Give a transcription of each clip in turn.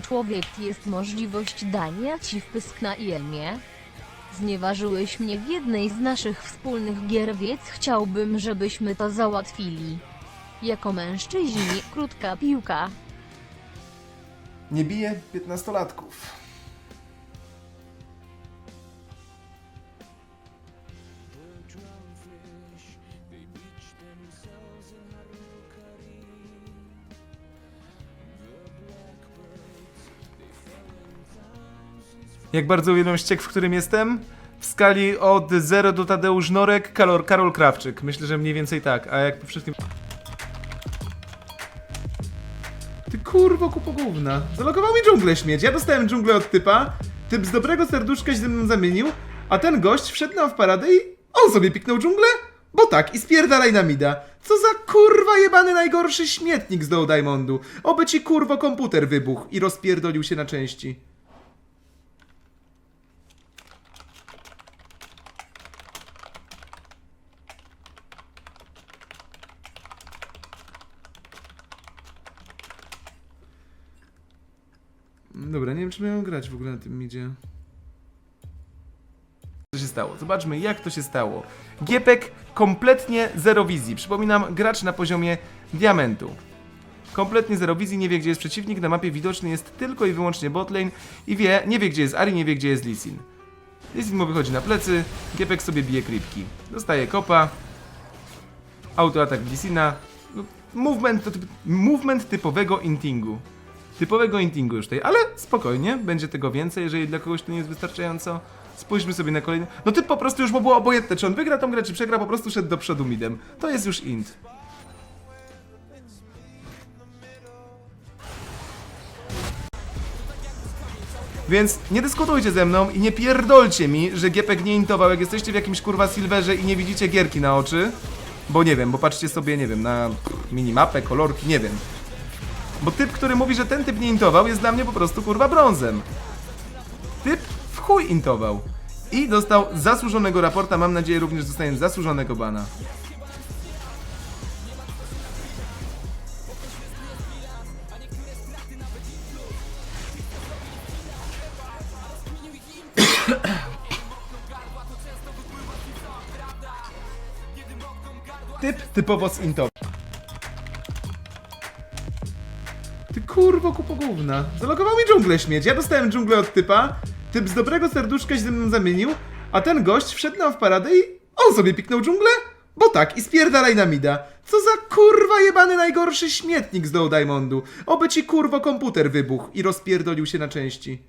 człowiek jest możliwość dania ci wpysk na imię? Znieważyłeś mnie w jednej z naszych wspólnych gier, więc chciałbym, żebyśmy to załatwili. Jako mężczyźni, krótka piłka. Nie bije piętnastolatków. Jak bardzo uwielbiam ściek, w którym jestem? W skali od 0 do Tadeusz Norek, Karol, Karol Krawczyk. Myślę, że mniej więcej tak, a jak po wszystkim... Ty kurwo kupo gówna. Zalogował mi dżunglę śmieć. Ja dostałem dżunglę od typa, typ z dobrego serduszka się ze mną zamienił, a ten gość wszedł nam w paradę i on sobie piknął dżunglę? Bo tak, i spierdalaj na mida. Co za kurwa jebany najgorszy śmietnik z dołu Diamondu. Oby ci kurwo komputer wybuchł i rozpierdolił się na części. Dobra, nie wiem czy miałem grać w ogóle na tym midzie. Co się stało? Zobaczmy jak to się stało. Giepek kompletnie zero wizji. Przypominam, gracz na poziomie diamentu. Kompletnie zero wizji, nie wie gdzie jest przeciwnik, na mapie widoczny jest tylko i wyłącznie botlane i wie, nie wie gdzie jest Ari, nie wie gdzie jest Lisin. Lisin mu wychodzi na plecy, Giepek sobie bije creepki. Dostaje kopa, autoatak Lisina, no, movement typowego intingu. Typowego intingu już tutaj, ale spokojnie, będzie tego więcej, jeżeli dla kogoś to nie jest wystarczająco. Spójrzmy sobie na kolejny. No typ po prostu już mu było obojętne, czy on wygra tą grę, czy przegra, po prostu szedł do przodu midem. To jest już int. Więc nie dyskutujcie ze mną i nie pierdolcie mi, że Giepek nie intował, jak jesteście w jakimś kurwa silverze i nie widzicie gierki na oczy. Bo nie wiem, bo patrzcie sobie, nie wiem, na minimapę, kolorki, nie wiem. Bo typ, który mówi, że ten typ nie intował, jest dla mnie po prostu kurwa brązem. Typ w chuj intował. I dostał zasłużonego raporta, mam nadzieję również dostanie zasłużonego bana. Typ typowo zintował. Ty kurwo kupo gówna. Zalogował mi dżunglę śmieć. Ja dostałem dżunglę od typa, typ z dobrego serduszka się ze mną zamienił, a ten gość wszedł nam w paradę i on sobie piknął dżunglę? Bo tak, i spierdalaj na mida. Co za kurwa jebany najgorszy śmietnik z dołu Diamondu. Oby ci kurwo komputer wybuchł i rozpierdolił się na części.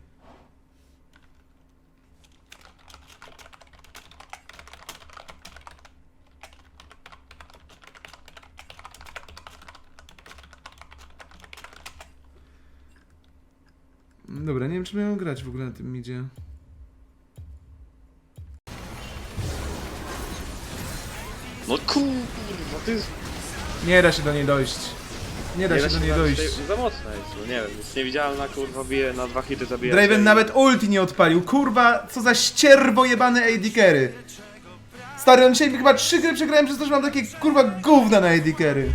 Dobra, nie wiem czy miałem grać w ogóle na tym midzie. No kurwa, ty jest... Nie da się do niej dojść. Nie da się do niej dojść. Za mocno jest, no nie wiem, jest niewidzialna kurwa, bije na dwa hity zabija. Draven nawet ulti nie odpalił. Kurwa, co za ścierwo jebany AD carry. Stary, on dzisiaj chyba trzy gry przegrałem przez to, że mam takie kurwa gówna na AD carry.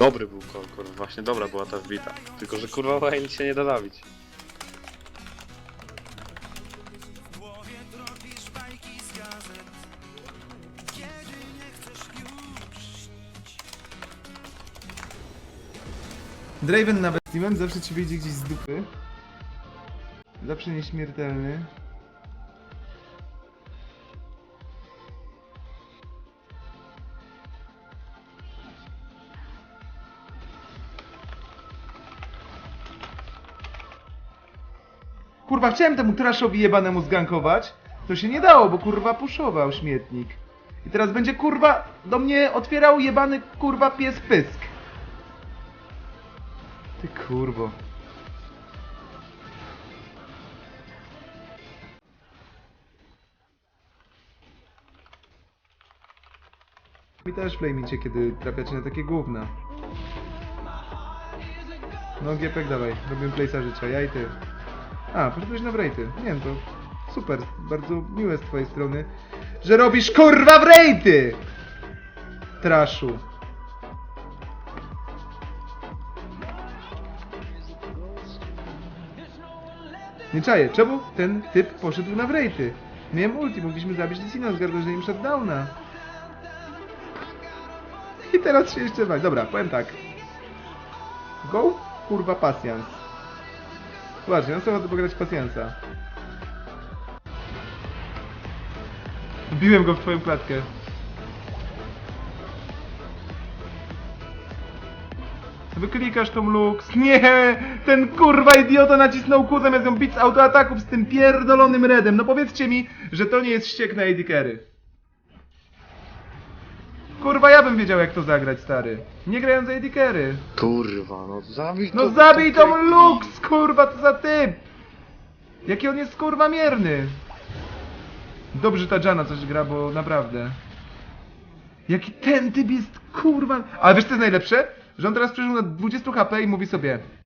Dobry był kor, kurwa, właśnie dobra była ta wbita. Tylko, że kurwa Wayne się nie da zabić. Draven nawet Steven zawsze ci wyjdzie gdzieś z dupy. Zawsze nieśmiertelny. Kurwa, chciałem temu traszowi jebanemu zgankować. To się nie dało, bo kurwa puszował śmietnik. I teraz będzie kurwa do mnie otwierał jebany kurwa pies pysk. Ty kurwo. Mi też flameicie, kiedy trafiacie na takie gówna. No Giepek dawaj, robimy place'a życia, ja i ty. A, poszedłeś na wrejty. Nie wiem, to super, bardzo miłe z twojej strony, że robisz kurwa wrejty! Traszu. Nie czaję, czemu ten typ poszedł na wrejty? Miałem ulti, mogliśmy zabić Licina, zgarnąć im shutdowna. I teraz się jeszcze bać. Dobra, powiem tak. Go, kurwa, pasjans. Właśnie, ja sobie chcę pograć pasjansa. Wbiłem go w twoją klatkę. Wyklikasz tą Lux. Nie! Ten kurwa idiota nacisnął Q zamiast ją bić z autoataków z tym pierdolonym redem. No powiedzcie mi, że to nie jest ściek na AD. Kurwa, ja bym wiedział jak to zagrać, stary. Nie grając AD carry. Kurwa, no zabij No zabij tą Lux, kurwa, co za typ! Jaki on jest kurwa mierny! Dobrze ta Jana coś gra, bo naprawdę. Jaki ten typ jest kurwa... Ale wiesz co jest najlepsze? Że on teraz przeżył na 20 HP i mówi sobie